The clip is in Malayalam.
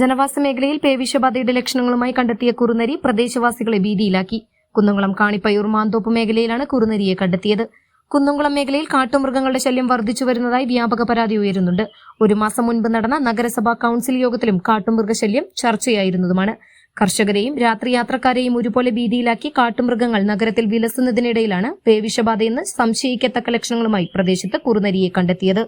ജനവാസ മേഖലയിൽ പേവിഷബാധയുടെ ലക്ഷണങ്ങളുമായി കണ്ടെത്തിയ കുറുനരി പ്രദേശവാസികളെ ഭീതിയിലാക്കി. കുന്നംകുളം കാണിപ്പയ്യൂർ മാന്തോപ്പ് മേഖലയിലാണ് കുറുനരിയെ കണ്ടെത്തിയത്. കുന്നംകുളം മേഖലയിൽ കാട്ടുമൃഗങ്ങളുടെ ശല്യം വർദ്ധിച്ചു വരുന്നതായി വ്യാപക പരാതി ഉയരുന്നുണ്ട്. ഒരു മാസം മുൻപ് നടന്ന നഗരസഭാ കൌൺസിൽ യോഗത്തിലും കാട്ടുമൃഗശല്യം ചർച്ചയായിരുന്നതുമാണ്. കർഷകരെയും രാത്രി യാത്രക്കാരെയും ഒരുപോലെ ഭീതിയിലാക്കി കാട്ടുമൃഗങ്ങൾ നഗരത്തിൽ വിലസുന്നതിനിടയിലാണ് പേവിഷബാധയെന്ന് സംശയിക്കത്തക്ക ലക്ഷണങ്ങളുമായി പ്രദേശത്ത് കുറുനരിയെ കണ്ടെത്തിയത്.